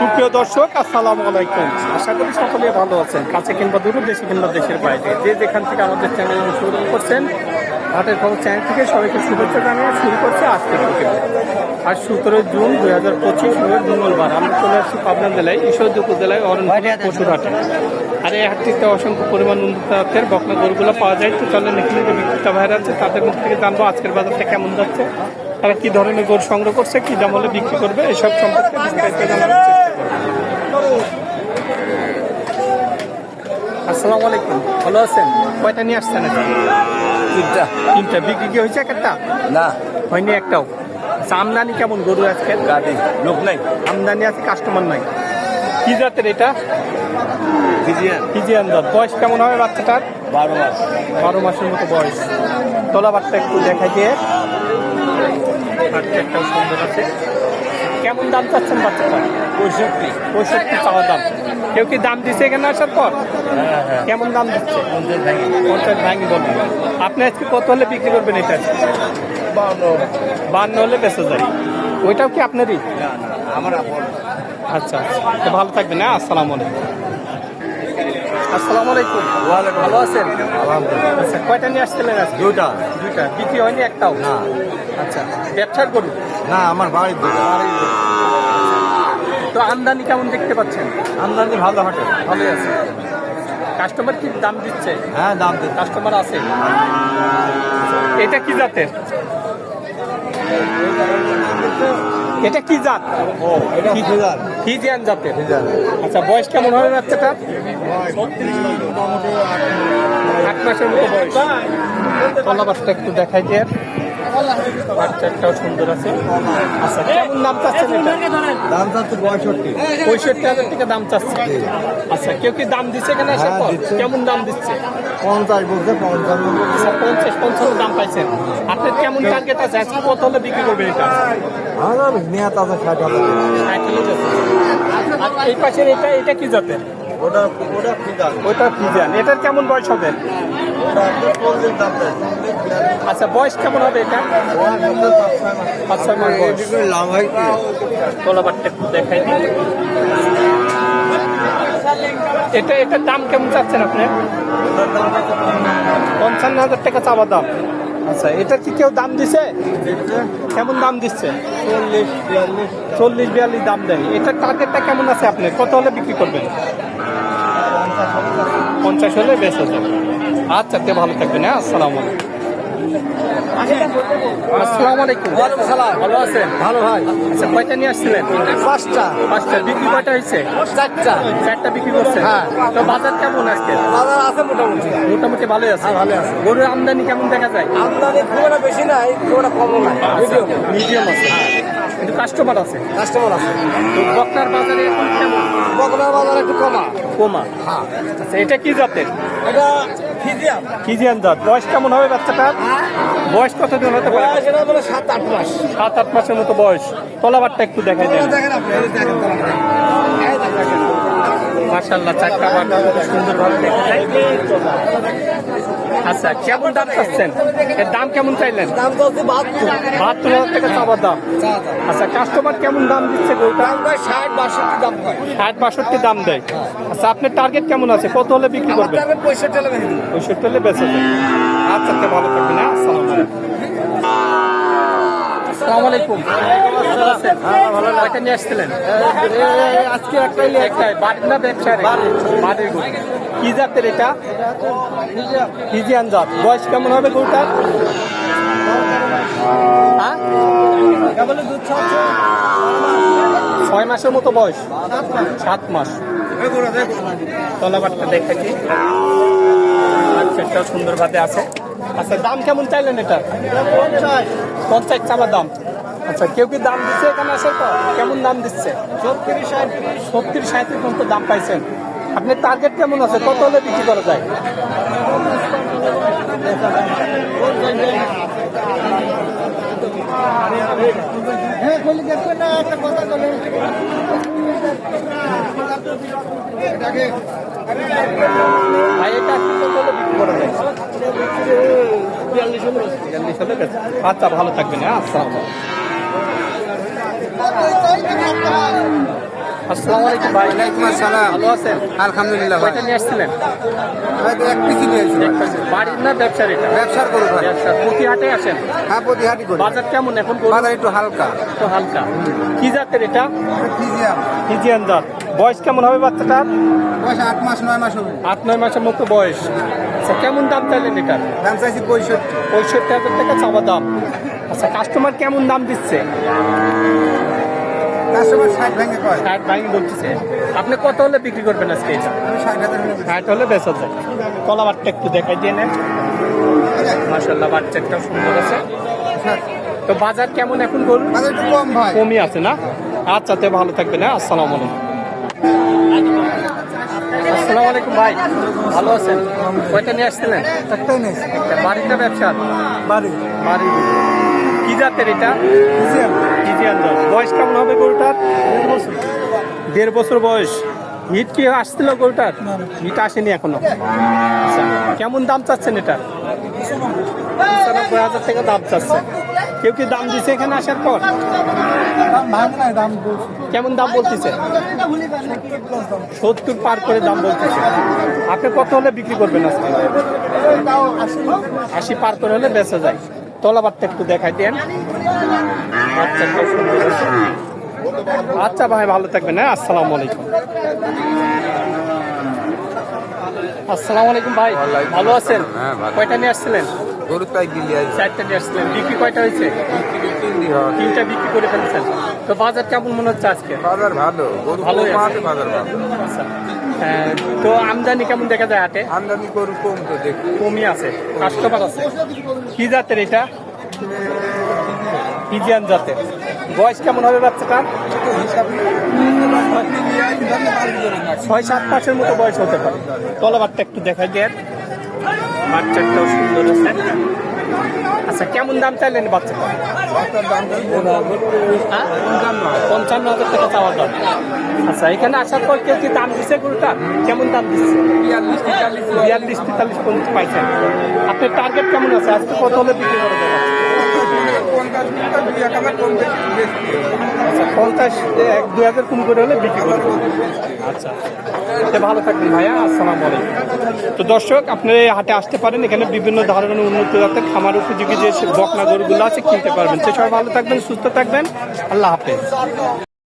সুপ্রিয় দর্শক, আসসালামু আলাইকুম। আশা করি সকলে ভালো আছেন, কাছে কিংবা দূরে, দেশে কিংবা দেশের বাইরে। যে যেখান থেকে আমাদের চ্যানেল শুরু করছেন হাটের খবর চ্যানেল থেকে সবাইকে শুভেচ্ছা জানিয়ে শুরু করছে আজকে থেকে আজ সতেরোই জুন দুই হাজার পঁচিশ রোজ মঙ্গলবার। আমরা চলে আসছি পাবনা জেলায়, ঈশ্বরদী উপজেলায় অরণ্য পশুরহাটে। আর এই হাটটিতে অসংখ্য পরিমাণ উন্নত জাতের বকনা গরুগুলো পাওয়া যায়। তো চলেন, এখানে যে বিক্রেতা ভাইরা আছে, তাদের মুখ থেকে জানব আজকের বাজারটা কেমন যাচ্ছে। তারা কি ধরনের গরু সংগ্রহ করছে, কি দাম হলে বিক্রি করবে, এসব সম্পর্কে বিস্তারিত জানার চেষ্টা করব আসসালামু আলাইকুম। ভালো আছেন? কয়টা নিয়ে আসছেন? তিনটা। তিনটা। বিক্রি কি হয়েছে একটা? না। হয়নি একটাও। আচ্ছা, আমদানি কেমন গরু আজকে? গাড়ি লোক নাই। আমদানি আছে কাস্টমার নাই। কি জাতের এটা? ফিজিয়ান। ফিজিয়ান জাত। বয়স কেমন হবে বাচ্চাটার? বারো মাস। বারো মাসের মতো বয়স। তলা বাচ্চা একটু দেখাই দিয়ে। একটাও সুন্দর আছে। কেমন দাম চাচ্ছেন বাচ্চাটা পঁয়ষট্টি। পঁয়ষট্টি চাওয়া দাম। কেউ কি দাম দিচ্ছে এখানে আসার পর? হ্যাঁ হ্যাঁ। কেমন দাম দিচ্ছে? পঞ্চাশ ভাঙি। আপনি আজকে কত হলে বিক্রি করবেন এটা বান্ন। হলে বেঁচে যায়। ওইটাও কি আপনারই? আমার আচ্ছা তো ভালো থাকবেন হ্যাঁ? আসসালামু আলাইকুম। আসসালামু আলাইকুম। ভালো আছেন? আচ্ছা কয়টা নিয়ে আসছিলেন আজকে? দুটা দুইটা বিক্রি হয়নি একটাও? না। আচ্ছা ব্যবসার করুন না আমার বাড়ির দুটা তো আমদানি কেমন দেখতে পাচ্ছেন? আমদানি ভালো হাটে। ভালোই আছে। কাস্টমার কি দাম দিচ্ছে? হ্যাঁ দাম দিতে কাস্টমার আছে। এটা কি জাতের? এটা কি জাত? ও এটা কি- ফিজান ফিজিয়ান জাতের। আচ্ছা বয়স কেমন হবে বাচ্চাটা? আট মাসের মতো বয়স। বাচ্চা একটু দেখাই দিয়ে বাচ্চা একটাও সুন্দর আছে। আচ্ছা কেমন দাম চাচ্ছেন দাম চাচ্ছে পঁয়ষট্টি। পঁয়ষট্টি হাজার টাকা দাম চাচ্ছে। আচ্ছা কেউ কি দাম দিচ্ছে কেন আসার হ্যাঁ, পর? কেমন দাম দিচ্ছে? পঞ্চাশ বলছে পঞ্চান্ন আচ্ছা পঞ্চাশ পঞ্চান্ন দাম পাইছেন। আপনার কেমন টার্গেট আছে? আজকে কত হলে বিক্রি করবেন এটা? আমার মেয়াদ আছে ষাট হাজার। এই পাশের এটা এটা কি জাতের? ওটা ওটা ফিজিয়ান এটার কেমন বয়স হবে? আচ্ছা বয়স কেমন হবে এটা? পাঁচ ছয় মাস বয়স। এদিকে লাভ কি? তলাবারটা একটু দেখাই দিই। এটা এটার দাম কেমন চাচ্ছেন আপনি? পঞ্চান্ন হাজার টাকা চাওয়া দাম। আচ্ছা এটা কি কেউ দাম দিছে? কেমন দাম দিচ্ছে? চল্লিশ বিয়াল্লিশ। দাম দেয়। এটার টার্গেটটা কেমন আছে আপনি? কত হলে বিক্রি করবেন? পঞ্চাশ হলে বেশ হয়ে যাবে। আচ্ছা তে ভালো থাকবেন হ্যাঁ আসসালামু আলাইকুম। আসসালামু আলাইকুম। ভালো আছেন? ভালো ভাই। আচ্ছা কয়টা নিয়ে আসছিলেন? পাঁচটা। পাঁচটা। বিক্রি কয়টা হয়েছে? চারটা। চারটা বিক্রি করছেন? হ্যাঁ। তো বাজার কেমন আজকে? বাজার আছে মোটামুটি। মোটামুটি ভালোই আছে। হ্যাঁ, ভালোই আছে। গরুর আমদানি কেমন দেখা যায়? আমদানি খুব একটা বেশি নাই খুব একটা কমও নাই। মিডিয়াম মিডিয়াম আছে কিন্তু কাস্টমার আছে? কাস্টমার আছে। তো বকনার বাজারে এখন কেমন? বকনার বাজার একটু কমা। কমা। হ্যাঁ। আচ্ছা এটা কি জাতের? এটা ফিজিয়াম। ফিজিয়ান জাত। বয়স কেমন হবে বাচ্চাটার? বয়স কতদিন হতে পারে? বয়স এটা বলে সাত আট মাস। সাত আট মাসের মতো বয়স। তলাবারটা একটু দেখাই দেন। দেখেন আপনি দেখেন। মার্শাল্লাহ চারটা বারটা সুন্দরভাবে দেখা যায় আচ্ছা কেমন দাম চাচ্ছেন? এর দাম কেমন চাইলেন? দাম তো হচ্ছে বাহাত্তর। বাহাত্তর হাজার টাকা চাবার দাম। আচ্ছা কাস্টমার কেমন দাম দিচ্ছে গরুটা ষাট বাষট্টি দাম ষাট বাষট্টি দাম দেয়। আচ্ছা আপনার টার্গেট কেমন আছে? কত হলে বিক্রি করবেন? দামে পঁয়ষট্টি হলে পঁয়ষট্টি হলে বেঁচে যাবে আচ্ছা তে ভালো থাকবেন হ্যাঁ? আসসালামু আলাইকুম। ভালো আছেন কয়টা নিয়ে আসছিলেন আজকে একটাই একটাই বাড়ির না ব্যবসায়? বাড়ির। কি জাতের এটা? ফিজিয়ান জাত। বয়স কেমন হবে গরুটার? হ্যাঁ? ছয় মাসের মতো বয়স। সাত মাস। তলাবারটা দেখে কি? সেটাও সুন্দরভাবে আছে। আচ্ছা দাম কেমন চাইলেন এটা? পঞ্চাশ চাবার দাম। আচ্ছা কেউ কি দাম দিচ্ছে এখানে আসার তো? কেমন দাম দিচ্ছে? ছত্রিশ সাঁত্রিশ মতো দাম পাইছেন। আপনার টার্গেট কেমন আছে? কত হলে বিক্রি করা যায়। আচ্ছা ভালো থাকবেন হ্যাঁ আচ্ছা আসসালামু আলাইকুম ভাই। ওয়ালাইকুম আসসালাম। ভালো আছেন? আলহামদুলিল্লাহ ভাই। নিয়ে আসছিলেন? এক পিসি নিয়েছি ভাই। বাড়ির না ব্যবসার এটা? ব্যবসার করো ভাই। ব্যবসা আসেন? হ্যাঁ প্রতিহাটি করি। বাজার কেমন এখন বাজার একটু হালকা। তো হালকা। কি জাতের এটা? ফিজিয়াম ফিজিয়ান জাত। বয়স কেমন হবে বাচ্চাটার? বয়স আট মাস নয় মাস হবে। আট নয় মাসের মতো বয়স। আচ্ছা কেমন দাম চাইলেন এটার? দাম চাইছি পঁয়ষট্টি। পঁয়ষট্টি হাজার টাকা চাওয়া দাম। আচ্ছা কাস্টমার কেমন দাম দিচ্ছে? ষাট ভেঙে বলতেছে আপনি কত হলে বিক্রি করবেন আজকে এটা? ষাট হলে বেচি। যায়। কলা বাটটা একটু দেখাই দিয়ে নেন। মাসাল্লাহ বাচ্চাটাও সুন্দর আছে। তো বাজার কেমন এখন একটু কম ভাই। কমই আছে না? আচ্ছা তে ভালো থাকবেন হ্যাঁ? আসসালামু আলাইকুম। আসসালামু আলাইকুম ভাই ভালো আছেন? কয়টা নিয়ে আসছিলেন? একটাই একটা বাড়িটা ব্যবসা বাড়ি। বাড়ি। কি জাতের এটা? ফিজিয়ান জাত। বয়স কেমন হবে গরুটার? দেড় বছর। বয়স। হিট কি আসছিল গরুটার? হিট আসেনি এখনও। আচ্ছা কেমন দাম চাচ্ছেন এটা? পঁচানব্বই হাজার টাকা দাম চাচ্ছে। কেউ কি দাম দিছে এখানে আসার পর? দাম ভাঙে নাই দাম বলছি। কেমন দাম বলতেছে? সত্তর পার করে দাম বলতেছে। আপনি কত হলে বিক্রি করবেন আজকে? আশি পার করে হলে বেঁচে যায়। তলাবারটা একটু দেখাই দেন। আচ্ছা ভাই ভালো থাকবেন হ্যাঁ? আসসালামু আলাইকুম। আসসালামু আলাইকুম ভাই ভালো আছেন? হ্যাঁ, কয়টা নিয়ে আসছিলেন? গরু তাই দিলি চারটা নিয়ে আসছিলেন। বিক্রি কয়টা হয়েছে? তিন তিনটা বিক্রি করে ফেলছেন। তো বাজার কেমন মনে হচ্ছে আজকে? বাজার ভালো। আছে। বাজার ভালো। আচ্ছা। হ্যাঁ, তো আমদানি কেমন দেখা যায় হাটে? আমদানি গরু কম তো দেখি। কমই আছে কাস্টমার আছে। কি জাতের এটা? ইজিয়ান জাতের। বয়স কেমন হবে বাচ্চাটার ছয় সাত মাসের মতো বয়স হতে পারে। তলাবারটা একটু দেখা দেন। বাচ্চাটাও সুন্দর আছে। আচ্ছা কেমন দাম চাইলেন বাচ্চা হ্যাঁ? পঞ্চান্ন হাজার টাকা চাওয়া দাম। আচ্ছা এখানে আসার পর কেউ কি দাম দিচ্ছে গরুটা? কেমন দাম দিচ্ছে বিয়াল্লিশ তেতাল্লিশ পর্যন্ত পাইছেন। আপনার টার্গেট কেমন আছে? আজকে কত হলে বিক্রি করে দেবেন আচ্ছা পঞ্চাশ, এক, দুই হাজার কম করে হলে বিক্রি করব। আচ্ছা ভালো থাকবেন ভাইয়া, আসসালামু আলাইকুম। তো দর্শক, আপনি এই হাটে আসতে পারেন, এখানে বিভিন্ন ধরনের উন্নত জাতের খামার উপযোগী যে বকনা গরুগুলো আছে, কিনতে পারবেন। সে সবাই ভালো থাকবেন, সুস্থ থাকবেন। আল্লাহ হাফেজ।